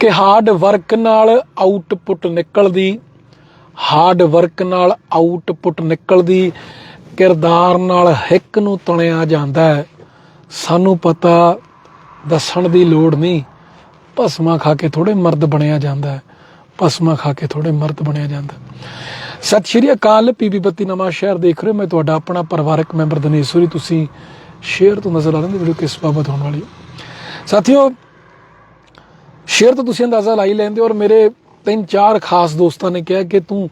ਕਿ hard work ਨਾਲ output ਨਿਕਲਦੀ ਹਾਰਡ ਵਰਕ ਨਾਲ ਆਊਟਪੁੱਟ ਨਿਕਲਦੀ, ਕਿਰਦਾਰ ਨਾਲ ਹਿੱਕ ਨੂੰ ਤਣਿਆ ਜਾਂਦਾ ਹੈ। ਸਾਨੂੰ ਪਤਾ ਦੱਸਣ ਦੀ ਲੋੜ ਨਹੀਂ, ਭਸਮਾ ਖਾ ਕੇ ਥੋੜੇ ਮਰਦ ਬਣਿਆ ਜਾਂਦਾ ਹੈ, ਭਸਮਾ ਖਾ ਕੇ ਥੋੜੇ ਮਰਦ ਬਣਿਆ ਜਾਂਦਾ ਸਤਿ ਸ਼੍ਰੀ ਅਕਾਲ ਪੀਬੀ ਬੱਤੀ ਨਵਾਂ ਸ਼ਹਿਰ ਦੇਖ ਰਹੇ ਹੋ, ਮੈਂ ਤੁਹਾਡਾ ਆਪਣਾ ਪਰਿਵਾਰਕ ਮੈਂਬਰ ਦਨੇਸ਼ਵਰੀ ਤੁਸੀਂ ਸ਼ੇਅਰ ਤੋਂ ਨਜ਼ਰ ਆ ਰਹੇ ਹੋ ਵੀਡੀਓ ਕਿਸ ਬਾਬਤ ਹੋਣ ਵਾਲੀ ਸਾਥੀਓ ਸ਼ੇਅਰ ਤੋਂ ਤੁਸੀਂ ਅੰਦਾਜ਼ਾ ਲਾਈ ਲੈਂਦੇ ਹੋ ਔਰ ਮੇਰੇ ਤਿੰਨ ਚਾਰ ਖਾਸ ਦੋਸਤਾਂ ਨੇ ਕਿਹਾ ਕਿ ਤੂੰ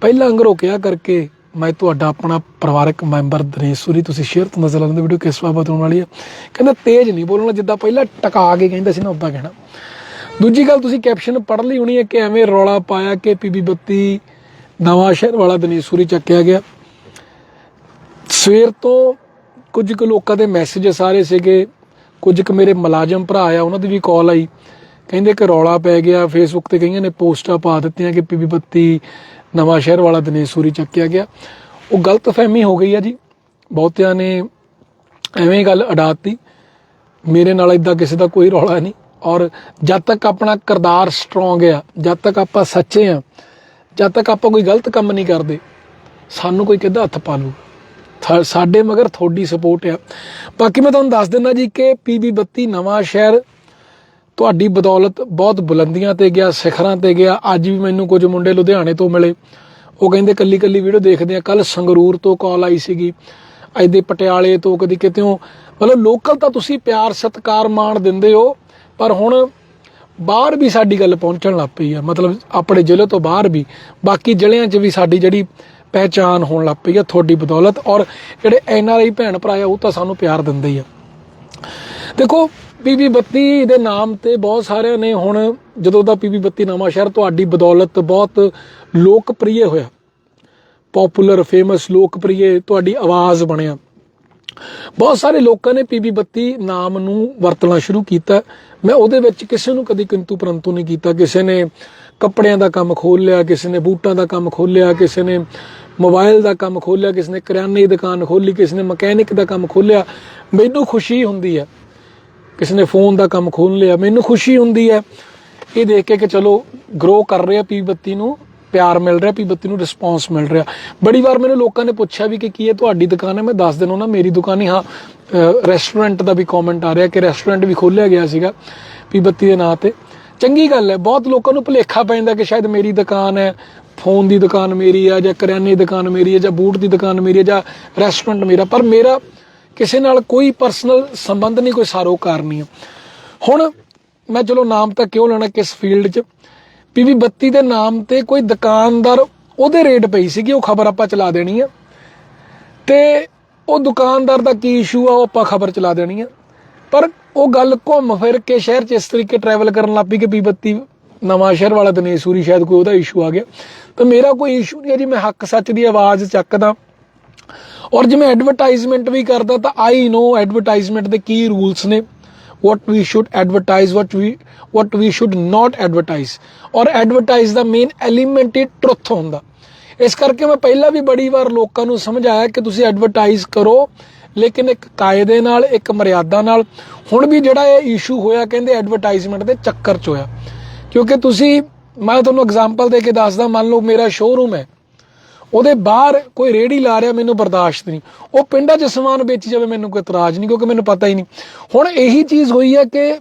ਪਹਿਲਾਂ ਅੰਗਰੋ ਕਰਕੇ ਮੈਂ ਤੁਹਾਡਾ ਆਪਣਾ ਪਰਿਵਾਰਕ ਮੈਂਬਰ ਦਨੇਸ਼ਵਰੀ ਤੁਸੀਂ ਸ਼ੇਅਰ ਤੋਂ ਨਜ਼ਰ ਆਉਂਦੇ ਵੀਡੀਓ ਕਿਸ ਬਾਬਤ ਹੋਣ ਵਾਲੀ ਹੈ। ਕਹਿੰਦਾ, ਤੇਜ਼ ਨਹੀਂ ਬੋਲਣਾ, ਜਿੱਦਾਂ ਪਹਿਲਾਂ ਟਕਾ ਕੇ ਕਹਿੰਦਾ ਸੀ ਨਾ ਉਦਾਂ ਕਹਿਣਾ। ਦੂਜੀ ਗੱਲ, ਤੁਸੀਂ ਕੈਪਸ਼ਨ ਪੜ੍ਹ ਲਈ ਹੋਣੀ ਹੈ ਕਿ ਐਵੇਂ ਰੌਲਾ ਪਾਇਆ ਕਿ ਪੀਬੀ ਬੱਤੀ ਨਵਾਂ ਸ਼ਹਿਰ ਵਾਲਾ ਦਨੇਸ਼ਵਰੀ ਚੱਕਿਆ ਗਿਆ। ਸਵੇਰ ਤੋਂ ਕੁਝ ਕੁ ਲੋਕਾਂ ਦੇ ਮੈਸੇਜ ਸਾਰੇ ਸੀਗੇ। ਕੁਝ ਕੁ ਮੇਰੇ ਮੁਲਾਜ਼ਮ ਭਰਾ ਆ, ਉਹਨਾਂ ਦੀ ਵੀ ਕਾਲ ਆਈ। ਕਹਿੰਦੇ ਕਿ ਰੌਲਾ ਪੈ ਗਿਆ ਫੇਸਬੁੱਕ ਤੇ ਕਈਆਂ ਨੇ ਪੋਸਟਾਂ ਪਾ ਦਿੱਤੀਆਂ ਕਿ ਪੀਬੀ ਬੱਤੀ ਨਵਾਂ ਸ਼ਹਿਰ ਵਾਲਾ ਦਨੇਸ਼ੂਰੀ ਚੱਕਿਆ ਗਿਆ। ਉਹ ਗਲਤਫਹਿਮੀ ਹੋ ਗਈ ਆ ਜੀ। ਬਹੁਤਿਆਂ ਨੇ ਐਵੇਂ ਗੱਲ ਅਡਾਤੀ। ਮੇਰੇ ਨਾਲ ਇਦਾਂ ਕਿਸੇ ਦਾ ਕੋਈ ਰੌਲਾ ਨਹੀਂ। ਔਰ ਜਦ ਤੱਕ ਆਪਣਾ ਕਿਰਦਾਰ ਸਟਰੋਂਗ ਆ, ਜਦ ਤੱਕ ਆਪਾਂ ਸੱਚੇ ਆ, ਜਦ ਤੱਕ ਆਪਾਂ ਕੋਈ ਗਲਤ ਕੰਮ ਨਹੀਂ ਕਰਦੇ, ਸਾਨੂੰ ਕੋਈ ਕਿੱਦਾਂ ਹੱਥ ਪਾ ਲੂ ਸਾਡੇ ਮਗਰ ਤੁਹਾਡੀ ਸਪੋਰਟ ਆ। ਬਾਕੀ ਮੈਂ ਤੁਹਾਨੂੰ ਦੱਸ ਦਿੰਦਾ ਜੀ ਕਿ ਪੀਬੀ 32 ਨਵਾਂ ਸ਼ਹਿਰ ਤੁਹਾਡੀ ਬਦੌਲਤ ਬਹੁਤ ਬੁਲੰਦੀਆਂ ਤੇ ਗਿਆ, ਸਿਖਰਾਂ ਤੇ ਗਿਆ। ਅੱਜ ਵੀ ਮੈਨੂੰ ਕੁਝ ਮੁੰਡੇ ਲੁਧਿਆਣੇ ਤੋਂ ਮਿਲੇ। ਉਹ ਕਹਿੰਦੇ ਕੱਲੀ ਕੱਲੀ ਵੀਡੀਓ ਦੇਖਦੇ ਆ। ਕੱਲ ਸੰਗਰੂਰ ਤੋਂ ਕਾਲ ਆਈ ਸੀਗੀ। ਐਦੇ ਪਟਿਆਲੇ ਤੋਂ ਕਦੀ ਕਿਤੇੋਂ ਮਤਲਬ ਲੋਕਲ ਤਾਂ ਤੁਸੀਂ ਪਿਆਰ, ਸਤਿਕਾਰ, ਮਾਣ ਦਿੰਦੇ ਹੋ, ਪਰ ਹੁਣ ਬਾਹਰ ਵੀ ਸਾਡੀ ਗੱਲ ਪਹੁੰਚਣ ਲੱਗ ਪਈ ਆ। ਮਤਲਬ ਆਪਣੇ ਜ਼ਿਲ੍ਹੇ ਤੋਂ ਬਾਹਰ ਵੀ। ਬਾਕੀ ਜ਼ਿਲ੍ਹਿਆਂ 'ਚ ਵੀ ਸਾਡੀ ਜਿਹੜੀ ਪਹਿਚਾਨ ਹੋਣ ਲੱਗ ਪਈ ਆ, ਤੁਹਾਡੀ ਬਦੌਲਤ। ਔਰ ਜਿਹੜੇ ਐਨਆਰਆਈ ਭੈਣ ਭਰਾ ਆ, ਉਹ ਤਾਂ ਸਾਨੂੰ ਪਿਆਰ ਦਿੰਦੇ ਹੀ ਆ। ਦੇਖੋ ਪੀਬੀ 32 ਦੇ ਨਾਮ ਤੇ ਬਹੁਤ ਸਾਰਿਆਂ ਨੇ ਹੁਣ ਜਦੋਂ ਦਾ ਪੀਬੀ 32 ਨਵਾਂ ਸ਼ਹਿਰ ਤੁਹਾਡੀ ਬਦੌਲਤ ਬਹੁਤ ਲੋਕਪ੍ਰਿਯ ਹੋਇਆ। ਪਪੂਲਰ ਫੇਮਸ ਲੋਕਪ੍ਰਿਯ ਤੁਹਾਡੀ ਆਵਾਜ਼ ਬਣਿਆ। ਬਹੁਤ ਸਾਰੇ ਲੋਕਾਂ ਨੇ ਪੀਬੀ 32 ਨਾਮ ਨੂੰ ਵਰਤਣਾ ਸ਼ੁਰੂ ਕੀਤਾ। ਮੈਂ ਉਹਦੇ ਵਿੱਚ ਕਿਸੇ ਨੂੰ ਕਦੀ ਕਿੰਤੂ ਪਰੰਤੂ ਨਹੀਂ ਕੀਤਾ। ਕਿਸੇ ਨੇ ਕੱਪੜਿਆਂ ਦਾ ਕੰਮ ਖੋਲ ਲਿਆ, ਕਿਸੇ ਨੇ ਬੂਟਾਂ ਦਾ ਕੰਮ ਖੋਲਿਆ ਕਿਸੇ ਨੇ ਮੋਬਾਈਲ ਦਾ ਕੰਮ ਖੋਲਿਆ ਕਿਸੇ ਨੇ ਕਰਿਆਨੇ ਦੀ ਦੁਕਾਨ ਖੋਲੀ ਕਿਸੇ ਨੇ ਮਕੈਨਿਕ ਦਾ ਕੰਮ ਖੋਲਿਆ ਮੈਨੂੰ ਖੁਸ਼ੀ ਹੁੰਦੀ ਹੈ ਕਿਸੇ ਨੇ ਫੋਨ ਦਾ ਕੰਮ ਖੋਲ ਲਿਆ, ਮੈਨੂੰ ਖੁਸ਼ੀ ਹੁੰਦੀ ਹੈ। ਇਹ ਦੇਖ ਕੇ ਕਿ ਚਲੋ ਗਰੋ ਕਰ ਰਿਹਾ ਪੀ ਬੱਤੀ ਨੂੰ, ਪਿਆਰ ਮਿਲ ਰਿਹਾ, ਪੀ ਬੱਤੀ ਨੂੰ ਰਿਸਪੌਂਸ ਮਿਲ ਰਿਹਾ। ਬੜੀ ਵਾਰ ਮੈਨੂੰ ਲੋਕਾਂ ਨੇ ਪੁੱਛਿਆ ਵੀ ਕਿ ਕੀ ਇਹ ਤੁਹਾਡੀ ਦੁਕਾਨ ਹੈ? ਮੈਂ ਦੱਸ ਦਿੰਦਾ ਨਾ ਮੇਰੀ ਦੁਕਾਨ ਹੀ ਹਾਂ। ਰੈਸਟੋਰੈਂਟ ਦਾ ਵੀ ਕਮੈਂਟ ਆ ਰਿਹਾ ਕਿ ਰੈਸਟੋਰੈਂਟ ਵੀ ਖੋਲਿਆ ਗਿਆ ਸੀਗਾ ਪੀ ਬੱਤੀ ਦੇ ਨਾਂ ਤੇ। ਚੰਗੀ ਗੱਲ ਹੈ, ਬਹੁਤ ਲੋਕਾਂ ਨੂੰ ਭੁਲੇਖਾ ਪੈਂਦਾ ਕਿ ਸ਼ਾਇਦ ਮੇਰੀ ਦੁਕਾਨ ਹੈ ਫੋਨ ਦੀ ਦੁਕਾਨ ਮੇਰੀ ਹੈ ਜਾਂ ਕਰਿਆਨੇ ਦੀ ਦੁਕਾਨ ਮੇਰੀ ਹੈ ਜਾਂ ਬੂਟ ਦੀ ਦੁਕਾਨ ਮੇਰੀ ਹੈ ਜਾਂ ਰੈਸਟੋਰੈਂਟ ਮੇਰਾ। ਪਰ ਮੇਰਾ ਕਿਸੇ ਨਾਲ ਕੋਈ ਪਰਸਨਲ ਸੰਬੰਧ ਨਹੀਂ, ਕੋਈ ਸਾਰੋਕਾਰ ਨਹੀਂ ਹੈ ਹੁਣ ਮੈਂ ਚਲੋ ਨਾਮ ਤਾਂ ਕਿਉਂ ਲੈਣਾ ਕਿਸ ਫੀਲਡ 'ਚ? ਪੀਵੀ 32 ਦੇ ਨਾਮ ਤੇ ਕੋਈ ਦੁਕਾਨਦਾਰ ਉਹਦੇ ਰੇਟ ਪਈ ਸੀਗੀ, ਉਹ ਖਬਰ ਆਪਾਂ ਚਲਾ ਦੇਣੀ ਆ। ਤੇ ਉਹ ਦੁਕਾਨਦਾਰ ਦਾ ਕੀ ਇਸ਼ੂ ਆ, ਉਹ ਆਪਾਂ ਖਬਰ ਚਲਾ ਦੇਣੀ ਆ। ਪਰ ਉਹ ਗੱਲ ਘੁੰਮ ਫਿਰ ਕੇ ਸ਼ਹਿਰ 'ਚ ਇਸ ਤਰੀਕੇ ਟਰੈਵਲ ਕਰਨ ਲੱਗ ਪਈ ਕਿ ਪੀ 32 ਨਵਾਂ ਸ਼ਹਿਰ ਵਾਲਾ ਦਨੇਸ਼ੂਰੀ ਸ਼ਾਇਦ ਕੋਈ ਉਹਦਾ ਇਸ਼ੂ ਆ ਗਿਆ। ਤਾਂ ਮੇਰਾ ਕੋਈ ਇਸ਼ੂ ਨਹੀਂ ਹੈ ਜੀ, ਮੈਂ ਹੱਕ ਸੱਚ ਦੀ ਆਵਾਜ਼ ਚੱਕਦਾ। ਔਰ ਜਿਵੇਂ ਐਡਵਰਟਾਈਜ਼ਮੈਂਟ ਵੀ ਕਰਦਾ ਤਾਂ ਆਈ ਨੋ ਐਡਵਰਟਾਈਜ਼ਮੈਂਟ ਦੇ ਕੀ ਰੂਲਸ ਨੇ। What we should advertise, what we what we should not advertise ਔਰ ਐਡਵਰਟਾਈਜ਼ ਦਾ ਮੇਨ ਐਲੀਮੈਂਟ ਹੀ ਟਰੁੱਥ ਹੁੰਦਾ। ਇਸ ਕਰਕੇ ਮੈਂ ਪਹਿਲਾਂ ਵੀ ਬੜੀ ਵਾਰ ਲੋਕਾਂ ਨੂੰ ਸਮਝਾਇਆ ਕਿ ਤੁਸੀਂ ਐਡਵਰਟਾਈਜ਼ ਕਰੋ, ਲੇਕਿਨ ਇੱਕ ਕਾਇਦੇ ਨਾਲ, ਇੱਕ ਮਰਿਆਦਾ ਨਾਲ। ਹੁਣ ਵੀ ਜਿਹੜਾ ਇਹ ਇਸ਼ੂ ਹੋਇਆ ਕਹਿੰਦੇ ਐਡਵਰਟਾਈਜ਼ਮੈਂਟ ਦੇ ਚੱਕਰ 'ਚ ਹੋਇਆ। ਕਿਉਂਕਿ ਤੁਸੀਂ, ਮੈਂ ਤੁਹਾਨੂੰ ਐਗਜ਼ਾਮਪਲ ਦੇ ਕੇ ਦੱਸਦਾ, ਮੰਨ ਲਓ ਮੇਰਾ ਸ਼ੋਰੂਮ ਹੈ। ਉਹਦੇ ਬਾਹਰ ਕੋਈ ਰੇੜੀ ਲਾ ਰਿਹਾ, ਮੈਨੂੰ ਬਰਦਾਸ਼ਤ ਨਹੀਂ। ਉਹ ਪਿੰਡਾਂ 'ਚ ਸਮਾਨ ਵੇਚ ਜਾਵੇ, ਮੈਨੂੰ ਕੋਈ ਇਤਰਾਜ਼ ਨਹੀਂ, ਕਿਉਂਕਿ ਮੈਨੂੰ ਪਤਾ ਹੀ ਨਹੀਂ। ਹੁਣ ਇਹੀ ਚੀਜ਼ ਹੋਈ ਹੈ ਕਿ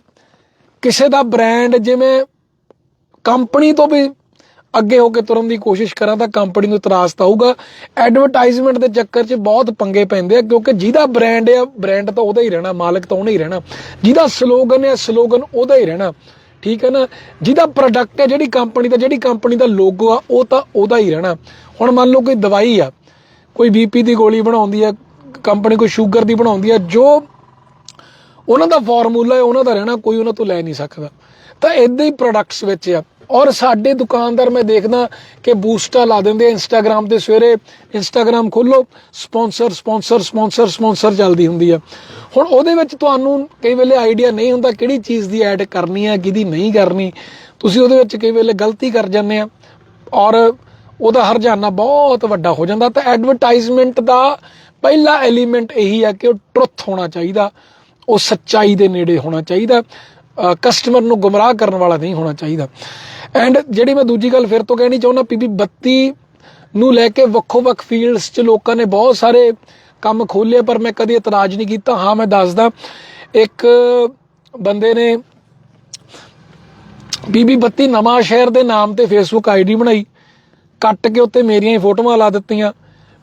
ਕਿਸੇ ਦਾ ਬ੍ਰਾਂਡ ਜਿਵੇਂ ਕੰਪਨੀ ਤੋਂ ਵੀ ਅੱਗੇ ਹੋ ਕੇ ਤੁਰਨ ਦੀ ਕੋਸ਼ਿਸ਼ ਕਰਾਂ, ਤਾਂ ਕੰਪਨੀ ਨੂੰ ਇਤਰਾਜ਼ ਤਾਂ ਆਊਗਾ। ਐਡਵਰਟਾਈਜ਼ਮੈਂਟ ਦੇ ਚੱਕਰ 'ਚ ਬਹੁਤ ਪੰਗੇ ਪੈਂਦੇ ਆ, ਕਿਉਂਕਿ ਜਿਹਦਾ ਬ੍ਰਾਂਡ ਹੈ ਬ੍ਰਾਂਡ ਤਾਂ ਉਹਦਾ ਹੀ ਰਹਿਣਾ, ਮਾਲਕ ਤਾਂ ਉਹਨੇ ਹੀ ਰਹਿਣਾ। ਜਿਹਦਾ ਸਲੋਗਨ ਹੈ ਸਲੋਗਨ ਉਹਦਾ ਹੀ ਰਹਿਣਾ। ਠੀਕ ਹੈ ਨਾ? ਜਿਹਦਾ ਪ੍ਰੋਡਕਟ ਹੈ, ਜਿਹੜੀ ਕੰਪਨੀ ਦਾ, ਜਿਹੜੀ ਕੰਪਨੀ ਦਾ ਲੋਗੋ ਆ, ਉਹ ਤਾਂ ਉਹਦਾ ਹੀ ਰਹਿਣਾ। ਹੁਣ ਮੰਨ ਲਓ ਕੋਈ ਦਵਾਈ ਆ, ਕੋਈ ਬੀਪੀ ਦੀ ਗੋਲੀ ਬਣਾਉਂਦੀ ਆ ਕੰਪਨੀ ਕੋਈ ਸ਼ੂਗਰ ਦੀ ਬਣਾਉਂਦੀ ਆ, ਜੋ ਉਹਨਾਂ ਦਾ ਫਾਰਮੂਲਾ ਹੈ, ਉਹਨਾਂ ਦਾ ਰਹਿਣਾ, ਕੋਈ ਉਹਨਾਂ ਤੋਂ ਲੈ ਨਹੀਂ ਸਕਦਾ। ਤਾਂ ਇਦਾਂ ਹੀ ਪ੍ਰੋਡਕਟਸ ਵਿੱਚ ਆ। ਔਰ ਸਾਡੇ ਦੁਕਾਨਦਾਰ, ਮੈਂ ਦੇਖਦਾ ਕਿ ਬੂਸਟਾ ਲਾ ਦਿੰਦੇ ਆ ਇੰਸਟਾਗ੍ਰam ਤੇ ਸਵੇਰੇ। ਇੰਸਟਾਗ੍ਰam ਖੋਲੋ ਸਪਾਂਸਰ ਸਪਾਂਸਰ ਸਪਾਂਸਰ ਸਪਾਂਸਰ ਚੱਲਦੀ ਹੁੰਦੀ ਆ। ਹੁਣ ਉਹਦੇ ਵਿੱਚ ਤੁਹਾਨੂੰ ਕਈ ਵੇਲੇ ਆਈਡੀਆ ਨਹੀਂ ਹੁੰਦਾ ਕਿਹੜੀ ਚੀਜ਼ ਦੀ ਐਡ ਕਰਨੀ ਆ, ਕਿਹਦੀ ਨਹੀਂ ਕਰਨੀ। ਤੁਸੀਂ ਉਹਦੇ ਵਿੱਚ ਕਈ ਵੇਲੇ ਗਲਤੀ ਕਰ ਜਾਂਦੇ ਆ। ਔਰ ਉਹਦਾ ਹਰਜਾਨਾ ਬਹੁਤ ਵੱਡਾ ਹੋ ਜਾਂਦਾ। ਤਾਂ ਐਡਵਰਟਾਈਜ਼ਮੈਂਟ ਦਾ ਪਹਿਲਾ ਐਲੀਮੈਂਟ ਇਹੀ ਆ ਕਿ ਉਹ ਟਰੁੱਥ ਹੋਣਾ ਚਾਹੀਦਾ। ਉਹ ਸੱਚਾਈ ਦੇ ਨੇੜੇ ਹੋਣਾ ਚਾਹੀਦਾ। ਕਸਟਮਰ ਨੂੰ ਗੁੰਮਰਾਹ ਕਰਨ ਵਾਲਾ ਨਹੀਂ ਹੋਣਾ ਚਾਹੀਦਾ। ਐਂਡ ਜਿਹੜੀ ਮੈਂ ਦੂਜੀ ਗੱਲ ਫਿਰ ਤੋਂ ਕਹਿਣੀ ਚਾਹੁੰਦਾ ਪੀਪੀ 32 ਨੂੰ ਲੈ ਕੇ ਵੱਖੋ ਵੱਖ ਫੀਲਡਸ 'ਚ ਲੋਕਾਂ ਨੇ ਬਹੁਤ ਸਾਰੇ ਕੰਮ ਖੋਲ੍ਹੇ ਪਰ ਮੈਂ ਕਦੀ ਇਤਰਾਜ਼ ਨਹੀਂ ਕੀਤਾ। ਹਾਂ, ਮੈਂ ਦੱਸਦਾ, ਇੱਕ ਬੰਦੇ ਨੇ ਬੀਬੀ ਬੱਤੀ ਨਵਾਂ ਸ਼ਹਿਰ ਦੇ ਨਾਮ ਤੇ ਫੇਸਬੁੱਕ ਆਈਡੀ ਬਣਾਈ। ਕੱਟ ਕੇ ਉੱਤੇ ਮੇਰੀਆਂ ਹੀ ਫੋਟੋਆਂ ਲਾ ਦਿੱਤੀਆਂ।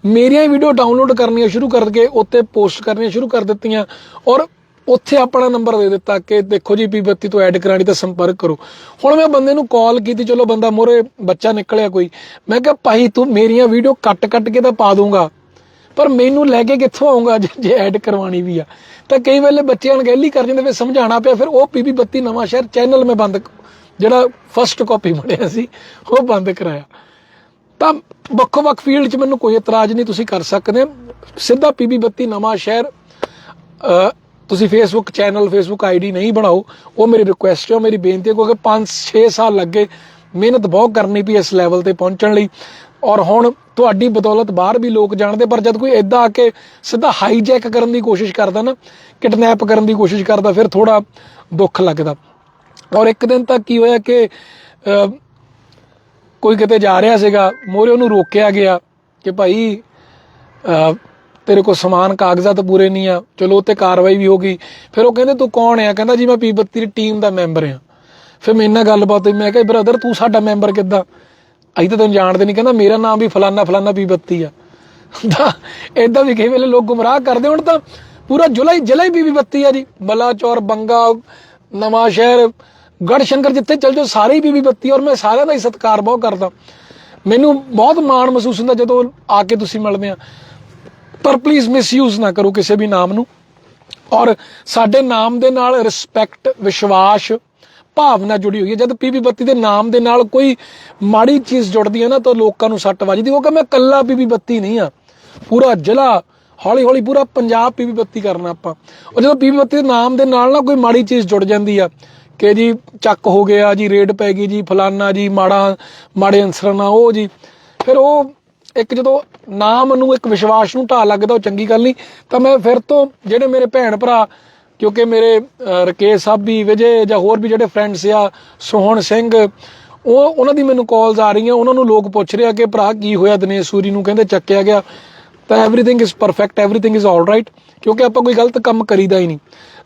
ਮੇਰੀਆਂ ਹੀ ਵੀਡੀਓ ਡਾਊਨਲੋਡ ਕਰਨੀਆਂ ਸ਼ੁਰੂ ਕਰਕੇ ਉੱਤੇ ਪੋਸਟ ਕਰਨੀਆਂ ਸ਼ੁਰੂ ਕਰ ਦਿੱਤੀਆਂ। ਔਰ ਉੱਥੇ ਆਪਣਾ ਨੰਬਰ ਦੇ ਦਿੱਤਾ ਕਿ ਦੇਖੋ ਜੀ ਬੀਬੀ ਬੱਤੀ ਤੋਂ ਐਡ ਕਰਾਣੀ ਤਾਂ ਸੰਪਰਕ ਕਰੋ। ਹੁਣ ਮੈਂ ਬੰਦੇ ਨੂੰ ਕਾਲ ਕੀਤੀ, ਚਲੋ ਬੰਦਾ ਮੋਰੇ ਬੱਚਾ ਨਿਕਲਿਆ ਕੋਈ। ਮੈਂ ਕਿਹਾ, ਭਾਈ, ਤੂੰ ਮੇਰੀਆਂ ਵੀਡੀਓ ਕੱਟ ਕੱਟ ਕੇ ਤਾਂ ਪਾ ਦੂੰਗਾ ਪਰ ਮੈਨੂੰ ਲੈ ਕੇ ਕਿੱਥੋਂ ਆਉਂਗਾ ਜੇ- ਐਡ ਕਰਵਾਣੀ ਵੀ ਆ? ਤਾਂ ਕਈ ਵੇਲੇ ਬੱਚੇ ਅਣਗਹਿਲੀ ਕਰ ਜਾਂਦੇ, ਫਿਰ ਸਮਝਾਉਣਾ ਪਿਆ। ਫਿਰ ਉਹ ਪੀਬੀ 32 ਨਵਾਂ ਸ਼ਹਿਰ ਚੈਨਲ ਮੈਂ ਬੰਦ ਜਿਹੜਾ ਫਸਟ ਕਾਪੀ ਬਣਿਆ ਸੀ, ਉਹ ਬੰਦ ਕਰਾਇਆ। ਤਾਂ ਵੱਖੋ ਵੱਖ ਫੀਲਡ 'ਚ ਮੈਨੂੰ ਕੋਈ ਇਤਰਾਜ਼ ਨਹੀਂ, ਤੁਸੀਂ ਕਰ ਸਕਦੇ ਸਿੱਧਾ ਪੀਬੀ 32 ਨਵਾਂ ਸ਼ਹਿਰ ਤੁਸੀਂ ਫੇਸਬੁੱਕ ਚੈਨਲ ਫੇਸਬੁੱਕ ਆਈਡੀ ਨਹੀਂ ਬਣਾਓ, ਉਹ ਮੇਰੀ ਰਿਕੁਐਸਟ ਹੈ, ਉਹ ਮੇਰੀ ਬੇਨਤੀ ਹੈ, ਕਿਉਂਕਿ 5-6 ਸਾਲ ਲੱਗੇ ਮਿਹਨਤ ਬਹੁਤ ਕਰਨੀ ਪਈ ਇਸ ਲੈਵਲ ਤੇ ਪਹੁੰਚਣ ਲਈ। ਔਰ ਹੁਣ ਤੁਹਾਡੀ ਬਦੌਲਤ ਬਾਹਰ ਵੀ ਲੋਕ ਜਾਣਦੇ, ਪਰ ਜਦ ਕੋਈ ਐਦਾਂ ਆ ਕੇ ਸਿੱਧਾ ਹਾਈਜੈਕ ਕਰਨ ਦੀ ਕੋਸ਼ਿਸ਼ ਕਰਦਾ ਨਾ ਕਿਡਨੈਪ ਕਰਨ ਦੀ ਕੋਸ਼ਿਸ਼ ਕਰਦਾ, ਫਿਰ ਥੋੜਾ ਦੁੱਖ ਲੱਗਦਾ। ਔਰ ਇੱਕ ਦਿਨ ਤੱਕ ਕੀ ਹੋਇਆ ਕਿ ਕੋਈ ਕਿਤੇ ਜਾ ਰਿਹਾ ਸੀਗਾ, ਮੋਰੇ ਉਹਨੂੰ ਰੋਕਿਆ ਗਿਆ ਕਿ ਭਾਈ ਤੇਰੇ ਕੋਲ ਸਮਾਨ, ਕਾਗਜ਼ਾਤ ਪੂਰੇ ਨਹੀਂ ਆ। ਚਲੋ ਉੱਤੇ ਕਾਰਵਾਈ ਵੀ ਹੋ ਗਈ। ਫਿਰ ਉਹ ਕਹਿੰਦੇ, ਤੂੰ ਕੌਣ ਆ? ਕਹਿੰਦਾ, ਜੀ, ਮੈਂ ਪੀ 32 ਦੀ ਟੀਮ ਦਾ ਮੈਂਬਰ ਆ। ਫਿਰ ਮੇਰੇ ਨਾਲ ਗੱਲਬਾਤ ਹੋਈ, ਮੈਂ ਕਿਹਾ ਬ੍ਰਦਰ ਤੂੰ ਸਾਡਾ ਮੈਂਬਰ ਕਿੱਦਾਂ? ਅਸੀਂ ਤਾਂ ਤੈਨੂੰ ਜਾਣਦੇ ਨਹੀਂ ਕਹਿੰਦਾ, ਮੇਰਾ ਨਾਮ ਵੀ ਫਲਾਨਾ ਫਲਾਨਾ ਪੀ 32 ਆ। ਤਾਂ ਇਦਾਂ ਵੀ ਕਈ ਵੇਲੇ ਲੋਕ ਗੁੰਮਰਾਹ ਕਰਦੇ ਹੁਣ ਤਾਂ ਪੂਰਾ ਜੁਲਾਈ ਜੁਲਾਈ ਬੀਬੀ ਬੱਤੀ ਆ ਜੀ। ਬਲਾਚੌਰ ਬੰਗਾ, ਨਵਾਂ ਸ਼ਹਿਰ, ਗੜਸ਼ੰਕਰ ਜਿੱਥੇ ਚਲ ਜਾਓ, ਸਾਰੇ ਹੀ ਪੀ 32 ਔਰ ਮੈਂ ਸਾਰਿਆਂ ਦਾ ਹੀ ਸਤਿਕਾਰ ਬਹੁਤ ਕਰਦਾ। ਮੈਨੂੰ ਬਹੁਤ ਮਾਣ ਮਹਿਸੂਸ ਹੁੰਦਾ ਜਦੋਂ ਆ ਕੇ ਤੁਸੀਂ ਮਿਲਦੇ ਆ। ਪਰ ਪਲੀਜ਼ ਮਿਸਯੂਜ਼ ਨਾ ਕਰੋ ਕਿਸੇ ਵੀ ਨਾਮ ਨੂੰ। ਔਰ ਸਾਡੇ ਨਾਮ ਦੇ ਨਾਲ ਰਿਸਪੈਕਟ ਵਿਸ਼ਵਾਸ, ਭਾਵਨਾ ਜੁੜੀ ਹੋਈ ਹੈ। ਜਦ ਪੀਪੀ ਬੱਤੀ ਦੇ ਨਾਮ ਦੇ ਨਾਲ ਕੋਈ ਮਾੜੀ ਚੀਜ਼ ਜੁੜਦੀ ਹੈ ਨਾ, ਤਾਂ ਲੋਕਾਂ ਨੂੰ ਸੱਟ ਵੱਜਦੀ। ਉਹ ਕਿ ਮੈਂ ਕੱਲਾ ਪੀਪੀ ਬੱਤੀ ਨਹੀਂ ਆ ਪੂਰਾ ਜ਼ਿਲ੍ਹਾ ਹੌਲੀ ਹੌਲੀ ਪੂਰਾ ਪੰਜਾਬ ਪੀਪੀ ਬੱਤੀ ਕਰਨਾ ਆਪਾਂ। ਉਹ ਜਦੋਂ ਪੀਪੀ ਬੱਤੀ ਦੇ ਨਾਮ ਦੇ ਨਾਲ ਨਾ ਕੋਈ ਮਾੜੀ ਚੀਜ਼ ਜੁੜ ਜਾਂਦੀ ਆ, ਕਿ ਜੀ ਚੱਕ ਹੋ ਗਿਆ ਜੀ, ਰੇਡ ਪੈ ਗਈ ਜੀ, ਫਲਾਨਾ ਜੀ, ਮਾੜਾ, ਮਾੜੇ ਅਨਸਰ ਨਾ ਉਹ ਜੀ। ਫਿਰ ਉਹ ਇੱਕ ਜਦੋਂ ਨਾਮ ਨੂੰ ਇੱਕ ਵਿਸ਼ਵਾਸ ਨੂੰ ਢਾ ਲੱਗਦਾ ਉਹ ਚੰਗੀ ਗੱਲ ਨਹੀਂ। ਤਾਂ ਮੈਂ ਫਿਰ ਤੋਂ ਜਿਹੜੇ ਮੇਰੇ ਭੈਣ ਭਰਾ ਕਿਉਂਕਿ ਮੇਰੇ ਅਹ, ਰਕੇਸ਼ ਸਾਹਿਬ ਵੀ ਵਿਜੇ ਜਾਂ ਹੋਰ ਵੀ ਜਿਹੜੇ ਫਰੈਂਡਸ ਆ ਸੋਹਣ ਸਿੰਘ ਉਹ ਉਹਨਾਂ ਦੀ ਮੈਨੂੰ ਕਾਲਸ ਆ ਰਹੀਆਂ। ਉਹਨਾਂ ਨੂੰ ਲੋਕ ਪੁੱਛ ਰਿਹਾ ਕਿ ਭਰਾ ਕੀ ਹੋਇਆ? ਦਿਨੇਸ਼ ਸੂਰੀ ਨੂੰ ਕਹਿੰਦੇ ਚੱਕਿਆ ਗਿਆ। ਤਾਂ everything is perfect everything is all right ਕਿਉਂਕਿ ਆਪਾਂ ਕੋਈ ਗਲਤ ਕੰਮ ਕਰੀਦਾ ਹੀ ਨਹੀਂ।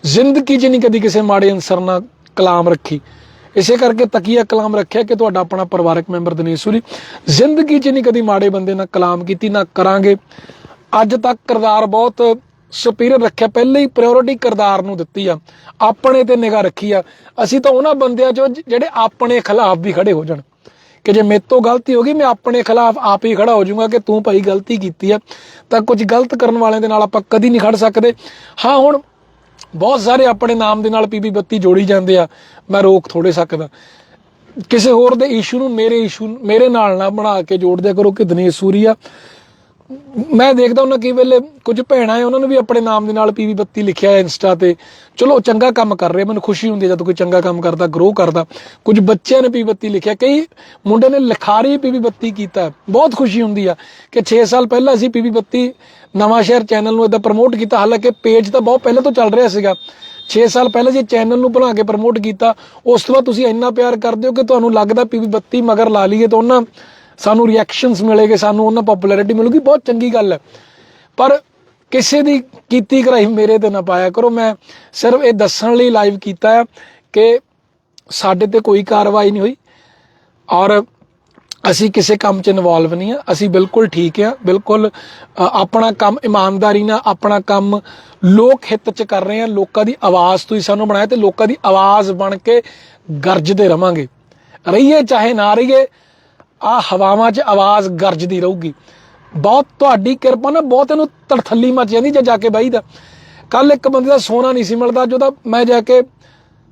ਜ਼ਿੰਦਗੀ 'ਚ ਨਹੀਂ ਕਦੀ ਕਿਸੇ ਮਾੜੇ ਅਨਸਰ ਨਾਲ ਕਲਾਮ ਰੱਖੀ। ਇਸੇ ਕਰਕੇ ਤਕੀਆ ਕਲਾਮ ਰੱਖਿਆ ਕਿ ਤੁਹਾਡਾ ਆਪਣਾ ਪਰਿਵਾਰਕ ਮੈਂਬਰ ਦਿਨੇਸ਼ ਸੂਰੀ, ਜ਼ਿੰਦਗੀ 'ਚ ਨਹੀਂ ਕਦੀ ਮਾੜੇ ਬੰਦੇ ਨਾਲ ਕਲਾਮ ਕੀਤੀ, ਨਾ ਕਰਾਂਗੇ। ਅੱਜ ਤੱਕ ਕਿਰਦਾਰ ਬਹੁਤ ਸੁਪੀਰੀਅਰ ਰੱਖਿਆ, ਪਹਿਲੇ ਹੀ ਪ੍ਰਾਇੋਰਟੀ ਕਿਰਦਾਰ ਨੂੰ ਦਿੱਤੀ ਆ। ਆਪਣੇ ਤੇ ਨਿਗਾਹ ਰੱਖੀ ਆ। ਅਸੀਂ ਤਾਂ ਉਹਨਾਂ ਬੰਦਿਆਂ ਚੋਂ ਜਿਹੜੇ ਆਪਣੇ ਖਿਲਾਫ ਵੀ ਖੜੇ ਹੋ ਜਾਣ। ਕਿ ਜੇ ਮੇਰੇ ਤੋਂ ਗਲਤੀ ਹੋ ਗਈ, ਮੈਂ ਆਪਣੇ ਖਿਲਾਫ ਆਪ ਹੀ ਖੜਾ ਹੋ ਜਾਊਂਗਾ ਕਿ ਤੂੰ ਭਾਈ ਗਲਤੀ ਕੀਤੀ ਆ। ਤਾਂ ਕੁਝ ਗਲਤ ਕਰਨ ਵਾਲਿਆਂ ਦੇ ਨਾਲ ਆਪਾਂ ਕਦੀ ਨਹੀਂ ਖੜ ਸਕਦੇ। ਹਾਂ, ਹੁਣ ਬਹੁਤ ਸਾਰੇ ਆਪਣੇ ਨਾਮ ਦੇ ਨਾਲ ਪੀਪੀ 32 ਜੋੜੀ ਜਾਂਦੇ ਆ। ਮੈਂ ਰੋਕ ਥੋੜੇ ਸਕਦਾ। ਕਿਸੇ ਹੋਰ ਦੇ ਇਸ਼ੂ ਨੂੰ ਮੇਰੇ ਇਸ਼ੂ ਮੇਰੇ ਨਾਲ ਨਾ ਬਣਾ ਕੇ ਜੋੜਦਿਆ ਕਰੋ ਕਿ ਦਿਨੇਸ਼ ਸੂਰੀਆ ਮੈਂ ਦੇਖਦਾ ਉਹਨਾਂ ਕਈ ਵੇਲੇ ਕੁਝ ਭੈਣਾਂ ਆ ਉਹਨਾਂ ਨੇ ਵੀ ਆਪਣੇ ਨਾਮ ਦੇ ਨਾਲ ਪੀਵੀ 32 ਲਿਖਿਆ ਇੰਸਟਾ ਤੇ। ਚਲੋ ਚੰਗਾ ਕੰਮ ਕਰ ਰਹੇ, ਮੈਨੂੰ ਖੁਸ਼ੀ ਹੁੰਦੀ ਹੈ ਕੋਈ ਚੰਗਾ ਕੰਮ ਕਰਦਾ ਗਰੋ ਕਰਦਾ। ਕੁਝ ਬੱਚਿਆਂ ਨੇ ਪੀਵੀ 32 ਲਿਖਿਆ, ਕਈ ਮੁੰਡੇ ਨੇ ਲਿਖਾਰੀ ਪੀਵੀ 32 ਕੀਤਾ ਬਹੁਤ ਖੁਸ਼ੀ ਹੁੰਦੀ ਆ ਕਿ 6 ਸਾਲ ਪਹਿਲਾਂ ਅਸੀਂ ਪੀਵੀ 32 ਨਵਾਂ ਸ਼ਹਿਰ ਚੈਨਲ ਨੂੰ ਇਦਾਂ ਪ੍ਰਮੋਟ ਕੀਤਾ। ਹਾਲਾਂਕਿ ਪੇਜ ਤਾਂ ਬਹੁਤ ਪਹਿਲਾਂ ਤੋਂ ਚੱਲ ਰਿਹਾ ਸੀਗਾ। 6 ਸਾਲ ਪਹਿਲਾਂ ਜੀ ਚੈਨਲ ਨੂੰ ਬਣਾ ਕੇ ਪ੍ਰਮੋਟ ਕੀਤਾ, ਉਸ ਤੋਂ ਬਾਅਦ ਤੁਸੀਂ ਇੰਨਾ ਪਿਆਰ ਕਰਦੇ ਹੋ ਕਿ ਤੁਹਾਨੂੰ ਲੱਗਦਾ ਪੀਵੀ 32 ਮਗਰ ਲਾ ਲਈਏ ਤਾਂ ਉਹਨਾਂ ਸਾਨੂੰ ਰਿਐਕਸ਼ਨਸ ਮਿਲੇਗੇ, ਸਾਨੂੰ ਉਹਨਾਂ ਪਪੂਲੈਰਿਟੀ ਮਿਲੂਗੀ, ਬਹੁਤ ਚੰਗੀ ਗੱਲ ਹੈ। ਪਰ ਕਿਸੇ ਦੀ ਕੀਤੀ ਕਰਾਈ ਮੇਰੇ ਤੇ ਨਾ ਪਾਇਆ ਕਰੋ। ਮੈਂ ਸਿਰਫ ਇਹ ਦੱਸਣ ਲਈ ਲਾਈਵ ਕੀਤਾ ਹੈ ਕਿ ਸਾਡੇ ਤੇ ਕੋਈ ਕਾਰਵਾਈ ਨਹੀਂ ਹੋਈ ਔਰ ਅਸੀਂ ਕਿਸੇ ਕੰਮ 'ਚ ਇਨਵੋਲਵ ਨਹੀਂ ਆ ਅਸੀਂ ਬਿਲਕੁਲ ਠੀਕ ਆ ਬਿਲਕੁਲ ਆਪਣਾ ਕੰਮ ਇਮਾਨਦਾਰੀ ਨਾਲ, ਆਪਣਾ ਕੰਮ ਲੋਕ ਹਿੱਤ 'ਚ ਕਰ ਰਹੇ ਆ ਲੋਕਾਂ ਦੀ ਆਵਾਜ਼ ਤੁਸੀਂ ਸਾਨੂੰ ਬਣਾਇਆ ਤੇ ਲੋਕਾਂ ਦੀ ਆਵਾਜ਼ ਬਣ ਕੇ ਗਰਜਦੇ ਰਵਾਂਗੇ। ਰਹੀਏ ਚਾਹੇ ਨਾ ਰਹੀਏ ਆ ਹਵਾਵਾਂ 'ਚ ਆਵਾਜ਼ ਗਰਜਦੀ ਰਹੂਗੀ। ਬਹੁਤ ਤੁਹਾਡੀ ਕਿਰਪਾ ਨਾਲ ਬਹੁਤ ਇਹਨੂੰ ਤੜਥੱਲੀ ਮਚ ਜਾਂਦੀ ਜੇ ਜਾ ਕੇ ਬਾਈਦਾ ਕੱਲ ਇੱਕ ਬੰਦੇ ਦਾ ਸੋਨਾ ਨਹੀਂ ਸੀ ਮਿਲਦਾ ਜਿਹਦਾ ਮੈਂ ਜਾ ਕੇ